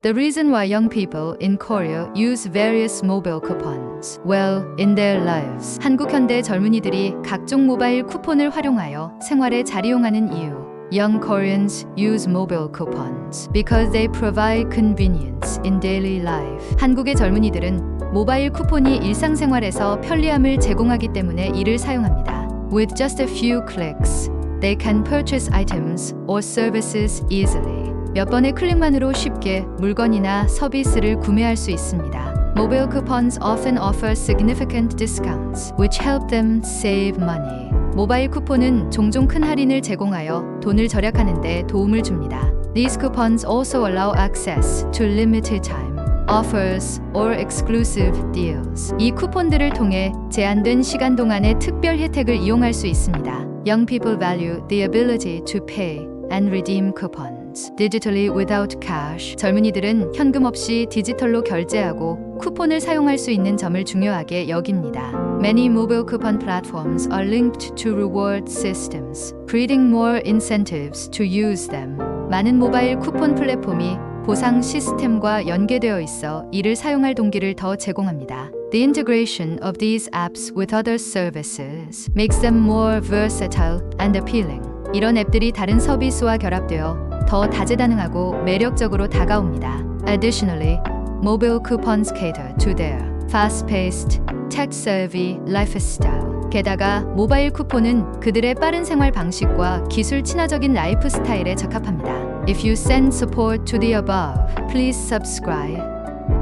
The reason why young people in Korea use various mobile coupons well in their lives. 한국 현대 젊은이들이 각종 모바일 쿠폰을 활용하여 생활에 잘 이용하는 이유. Young Koreans use mobile coupons because they provide convenience in daily life. 한국의 젊은이들은 모바일 쿠폰이 일상생활에서 편리함을 제공하기 때문에 이를 사용합니다. With just a few clicks, they can purchase items or services easily. 몇 번의 클릭만으로 쉽게 물건이나 서비스를 구매할 수 있습니다. Mobile coupons often offer significant discounts, which help them save money. 모바일 쿠폰은 종종 큰 할인을 제공하여 돈을 절약하는 데 도움을 줍니다. These coupons also allow access to limited time offers or exclusive deals. 이 쿠폰들을 통해 제한된 시간 동안의 특별 혜택을 이용할 수 있습니다. Young people value the ability to pay and redeem coupons digitally without cash. 젊은이들은 현금 없이 디지털로 결제하고 쿠폰을 사용할 수 있는 점을 중요하게 여깁니다. Many mobile coupon platforms are linked to reward systems, creating more incentives to use them. 많은 모바일 쿠폰 플랫폼이 보상 시스템과 연계되어 있어 이를 사용할 동기를 더 제공합니다. The integration of these apps with other services makes them more versatile and appealing. 이런 앱들이 다른 서비스와 결합되어 더 다재다능하고 매력적으로 다가옵니다. Additionally, mobile coupons cater to their fast-paced, tech-savvy lifestyle. 게다가 모바일 쿠폰은 그들의 빠른 생활 방식과 기술 친화적인 라이프 스타일에 적합합니다. If you send support to the above, please subscribe,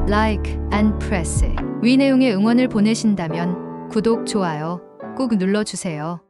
like, and press it. 위 내용의 응원을 보내신다면 구독, 좋아요 꾹 눌러주세요.